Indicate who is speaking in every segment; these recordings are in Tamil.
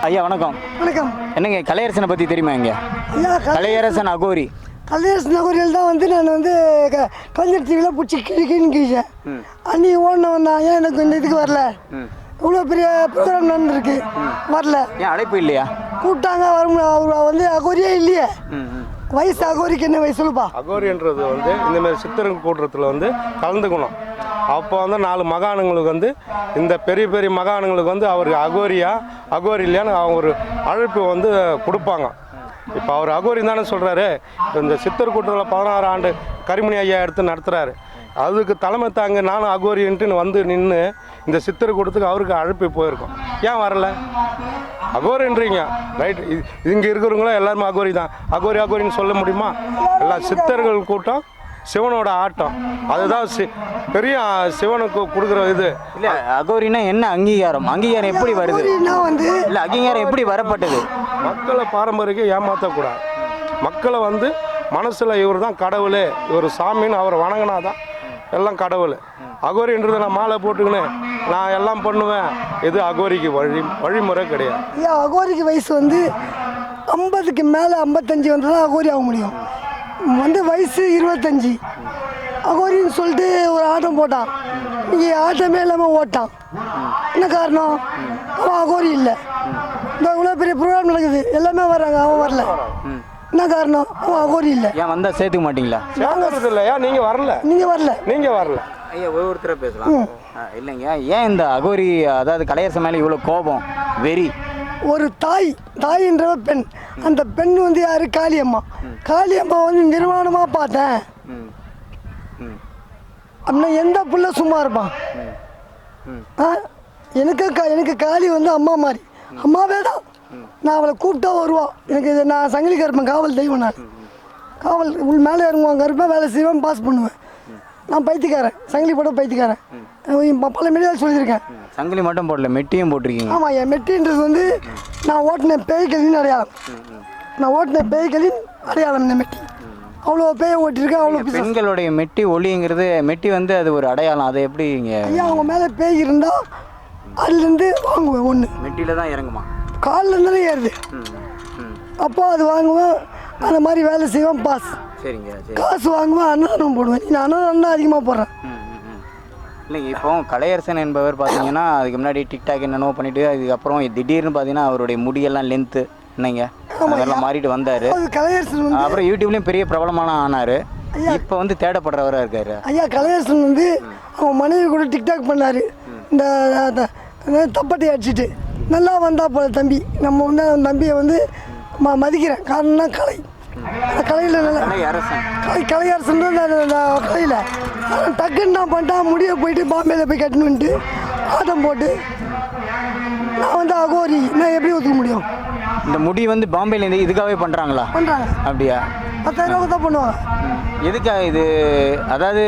Speaker 1: ஐயா வணக்கம்.
Speaker 2: வணக்கம்.
Speaker 1: என்னங்க கலையரசனை பற்றி தெரியுமா இங்க? கலையரசன் அகோரி.
Speaker 2: கல்யாண நகரில் தான் வந்து நான் வந்து க- கலைஞர் டிவியில் பிடிச்சி கிழிக்கின்னு கிழிச்சேன் அன்னைக்கு ஓடினவன் தான் ஏன் எனக்கு இந்த இதுக்கு வரல. இவ்வளோ பெரிய ப்ரோக்ராம் நடந்திருக்கு. வரல.
Speaker 1: ஏன் அழைப்பு இல்லையா?
Speaker 2: கூப்பிட்டாங்க வரும் அவர் வந்து அகோரியே இல்லையே. வயசு அகோரிக்கு என்ன வயசு சொல்லுப்பா?
Speaker 3: அகோரின்றது வந்து இந்த மாதிரி சித்திரங்க கூட்டத்தில் வந்து கலந்துக்கணும் அப்போ வந்து நாலு மகானுங்களுக்கு வந்து இந்த பெரிய பெரிய மகானுங்களுக்கு வந்து அவர் அகோரியா அகோரி இல்லையான்னு அவங்க ஒரு அழைப்பு வந்து கொடுப்பாங்க. இப்போ அவர் அகோரி தானே சொல்கிறாரு இந்த சித்தர் கூட்டத்தில் பதினாறு ஆண்டு கரிமணி ஐயா எடுத்து நடத்துகிறாரு அதுக்கு தலைமை தாங்க நானும் அகோரின்ட்டு வந்து நின்று இந்த சித்தர் கூட்டத்துக்கு அவருக்கு அழைப்பு போயிருக்கோம். ஏன் வரல? அகோரின்றீங்க. ரைட் இது இங்கே இருக்கிறவங்களும் எல்லாருமே அகோரி தான். அகோரி அகோரின்னு சொல்ல முடியுமா? எல்லா சித்தர்கள் கூட்டம் சிவனோட ஆட்டம். அதுதான் சி பெரிய சிவனுக்கு கொடுக்குற இது.
Speaker 1: இல்ல அகோரினா என்ன அங்கீகாரம்? அங்கீகாரம் எப்படி வருது?
Speaker 2: வந்து
Speaker 1: இல்ல அங்கீகாரம் எப்படி வரப்பட்டது?
Speaker 3: மக்களை பாரம்பரியம் ஏமாற்றக்கூடாது மக்களை வந்து மனசில் இவர் தான் கடவுள். இவர் சாமின்னு அவரை வணங்கினாதான் எல்லாம் கடவுள். அகோரின்றதை நான் மாலை போட்டுக்கின்னு. நான் எல்லாம் பண்ணுவேன். இது அகோரிக்கு வழி வழிமுறை கிடையாது.
Speaker 2: ஐயா அகோரிக்கு வயசு வந்து ஐம்பதுக்கு மேலே ஐம்பத்தஞ்சு வந்தால் தான் அகோரி ஆக முடியும். வந்து வயசு இருபத்தஞ்சி. அகோரின்னு சொல்லிட்டு ஒரு ஆட்டம் போட்டான். இன்னைக்கு ஆட்டமே இல்லாமல் ஓட்டான். என்ன காரணம்? அவன் அகோரி இல்லை. இந்த இவ்வளோ பெரிய ப்ரோக்ராம் நடக்குது. எல்லாமே வர்றாங்க அவன் வரல. என்ன காரணம்? அவன் அகோரி இல்லை.
Speaker 1: ஏன் வந்தா சேர்த்துக்க மாட்டீங்களா?
Speaker 3: சேர்ந்துறது இல்லையா? நீங்கள் வரல.
Speaker 2: நீங்கள் வரல.
Speaker 3: நீங்கள் வரல.
Speaker 1: ஐயா ஒவ்வொருத்தர பேசலாம். இல்லைங்க. ஏன் இந்த அகோரி அதாவது கலையரசன் மேலே இவ்வளோ கோபம் வெறி?
Speaker 2: ஒரு தாய் தாயின்றவ பெண். அந்த பெண் வந்து யாரு? காளியம்மா. காளியம்மா வந்து நிர்வாணமாக பார்த்தேன். அப்படின்னா எந்த புள்ள சும்மா இருப்பான் ஆ எனக்கு கா எனக்கு காளி வந்து அம்மா மாதிரி. அம்மாவே தான். நான் அவளை கூப்பிட்டா வருவா. எனக்கு இது நான் சங்கிலி கருப்பேன் காவல் தெய்வம் நான். காவல் உள் மேலே இறங்குவான் கருப்பேன் வேலை செய்வேன் பாஸ் பண்ணுவேன். நான் பைத்தியக்காரன். சங்கிலி போட்ட பைத்தியக்காரன். பல மீடியாவில் சொல்லியிருக்கேன்.
Speaker 1: சங்கிலி மட்டும் போடல மெட்டியும் போட்டிருக்கீங்க.
Speaker 2: ஆமாம் என் மெட்டின்றது வந்து நான் ஓட்டின பேய்களின் அடையாளம். நான் ஓட்டின பேய்களின் அடையாளம் இந்த மெட்டி. அவ்வளோ பேயை ஓட்டியிருக்கேன் அவ்வளோ.
Speaker 1: பெண்களுடைய மெட்டி ஒளிங்கிறது மெட்டி வந்து அது ஒரு அடையாளம். அதை எப்படி இங்க
Speaker 2: ஐயா அவங்க மேலே பேய் இருந்தால் அதுலேருந்து வாங்குவேன் ஒன்று
Speaker 1: மெட்டியில தான் இறங்குமா?
Speaker 2: காலில் இருந்தாலே ஏறுது. அப்போ அது வாங்குவேன். அந்த மாதிரி வேலை செய்வேன் பாஸ்.
Speaker 1: சரிங்க சரி.
Speaker 2: காசு வாங்குவேன் அன்னதானம் போடுவேன். நான் அன்னதானம் தான் அதிகமாக போடுறேன்.
Speaker 1: இல்லைங்க இப்போ கலையரசன் என்பவர் பார்த்தீங்கன்னா அதுக்கு முன்னாடி டிக்டாக் என்னென்னோ பண்ணிட்டு அதுக்கப்புறம் திடீர்னு பார்த்தீங்கன்னா அவருடைய முடியெல்லாம் லென்த்து என்னங்க? அதெல்லாம் மாறிட்டு வந்தார்.
Speaker 2: கலையரசன் வந்து
Speaker 1: அப்புறம் யூடியூப்லேயும் பெரிய பிரபலமான ஆனார். இப்போ வந்து தேடப்படுறவராக இருக்காரு.
Speaker 2: ஐயா கலையரசன் வந்து அவன் மனைவி கூட டிக்டாக் பண்ணார். இந்த தப்பட்டை அடிச்சிட்டு. நல்லா வந்தா போல தம்பி. நம்ம வந்து தம்பியை வந்து மதிக்கிறேன். காரணம்னா கலை. அந்த கலையில்
Speaker 1: கலையரசன்
Speaker 2: கலை கலையரசன் தான் அந்த- கலையில். டக்குன்னு நான் பண்ணிட்டான் முடிய போயிட்டு பாம்பேல போய் கட்டணுன்ட்டு ஆட்டம் போட்டு நான் வந்து அகோரி. நான் எப்படி ஒத்துக்க முடியும்?
Speaker 1: இந்த முடி வந்து பாம்பேல இருந்து இதுக்காகவே பண்ணுறாங்களா
Speaker 2: பண்ணுறாங்க
Speaker 1: அப்படியா?
Speaker 2: பத்தாயிரம் ரூபா தான் பண்ணுவாங்க.
Speaker 1: எதுக்காக இது? அதாவது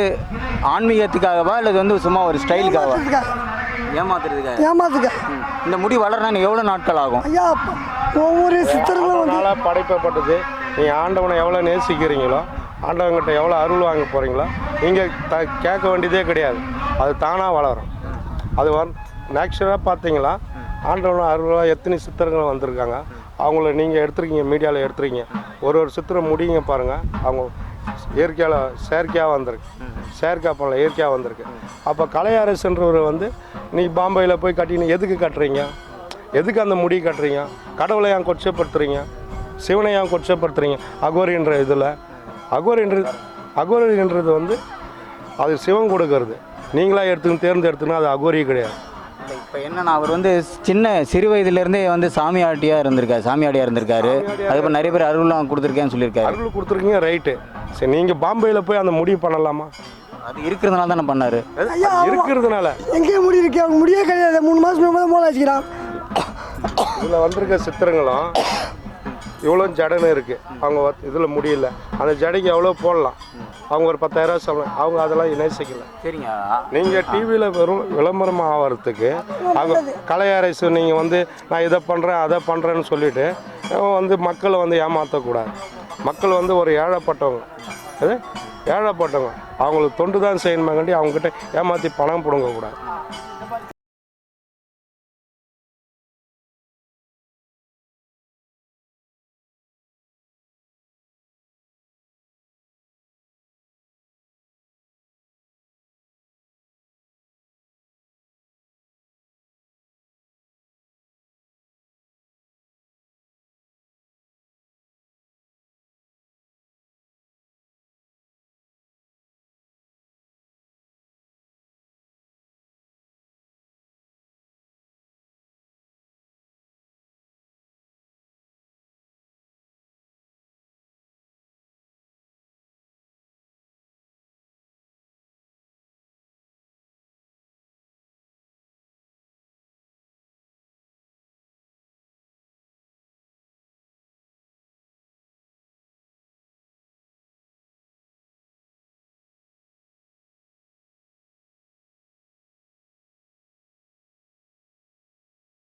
Speaker 1: ஆன்மீகத்துக்காகவா அல்லது வந்து சும்மா ஒரு ஸ்டைலுக்காகவா?
Speaker 2: ஏமாத்துறதுக்காக.
Speaker 1: ஏமாத்துறதுக்காக.
Speaker 2: ஏமாத்துக்க.
Speaker 1: ம். இந்த முடி வளரணும் எவ்வளோ நாட்கள் ஆகும்?
Speaker 2: ஐயா ஒவ்வொரு
Speaker 3: அதனால் படைக்கப்பட்டது நீங்கள் ஆண்டவனை எவ்வளோ நேசிக்கிறீங்களோ ஆண்டவங்கிட்ட எவ்வளோ அருள் வாங்க போகிறீங்களோ நீங்கள் த கேட்க வேண்டியதே கிடையாது. அது தானாக வளரும். அது வந் நேச்சுரலாக பார்த்தீங்களா ஆண்டவன் அருளாக எத்தனை சித்திரங்கள் வந்திருக்காங்க அவங்கள நீங்கள் எடுத்துருக்கீங்க மீடியாவில் எடுத்துருக்கீங்க. ஒரு ஒரு சித்திரம் முடியுங்க பாருங்கள் அவங்க இயற்கையால் செயற்கையாக வந்திருக்கு. செயற்கை பண்ணல இயற்கையாக வந்திருக்கு. அப்போ கலையரசுன்றவர் வந்து நீ பாம்பேயில் போய் கட்டினு எதுக்கு கட்டுறீங்க? எதுக்கு அந்த முடி கட்டுறீங்க? கடவுளை ஏன் கொச்சப்படுத்துறீங்க? சிவனை ஏன் கொச்சப்படுத்துறீங்க அகோரின்ற இதில் அகோரின்றது அகோரின்றது வந்து அது சிவன் கொடுக்கறது. நீங்களா எடுத்துன்னு தேர்ந்தெடுத்துனா அது அகோரி கிடையாது.
Speaker 1: இப்போ என்னன்னா அவர் வந்து சின்ன சிறு வயதிலேருந்தே வந்து சாமியாட்டியாக இருந்திருக்காரு சாமியாடியாக இருந்திருக்காரு. அதுக்கப்புறம் நிறைய பேர் அருள்லாம் கொடுத்துருக்கேன்னு சொல்லியிருக்காரு.
Speaker 3: அருள் கொடுத்துருக்கீங்க ரைட்டு சரி நீங்கள் பாம்பேயில் போய் அந்த முடிவு பண்ணலாமா?
Speaker 1: அது இருக்கிறதுனால தானே பண்ணாரு.
Speaker 3: அது
Speaker 2: ஐயா, ஆமா.
Speaker 3: இருக்கிறதுனால.
Speaker 2: எங்கேயும் முடி இருக்கு அவங்க முடியே கிடையாது. மூணு மாதம் மேலே மோளை வச்சுக்கிறான்
Speaker 3: இதில் வந்திருக்க சித்திரங்களும் இவ்வளோ ஜடன்னு இருக்குது அவங்க இதில் முடியல. அந்த ஜடைக்கு எவ்வளோ போடலாம்? அவங்க ஒரு பத்தாயிரம் சொல்லலாம் அவங்க அதெல்லாம் நேசிக்கல.
Speaker 1: சரிங்க.
Speaker 3: நீங்கள் டிவியில் வெறும் விளம்பரம் ஆகிறதுக்கு அவங்க கலையரசு நீங்கள் வந்து நான் இதை பண்ணுறேன் அதை பண்ணுறேன்னு சொல்லிட்டு அவன் வந்து மக்களை வந்து ஏமாற்றக்கூடாது மக்கள் வந்து ஒரு ஏழைப்பட்டவங்க. அது? ஏழைப்பட்டவங்க. அவங்களுக்கு தொண்டு தான் செய்யணுமாங்கண்டி அவங்ககிட்ட ஏமாற்றி பணம் பிடுங்கக்கூடாது.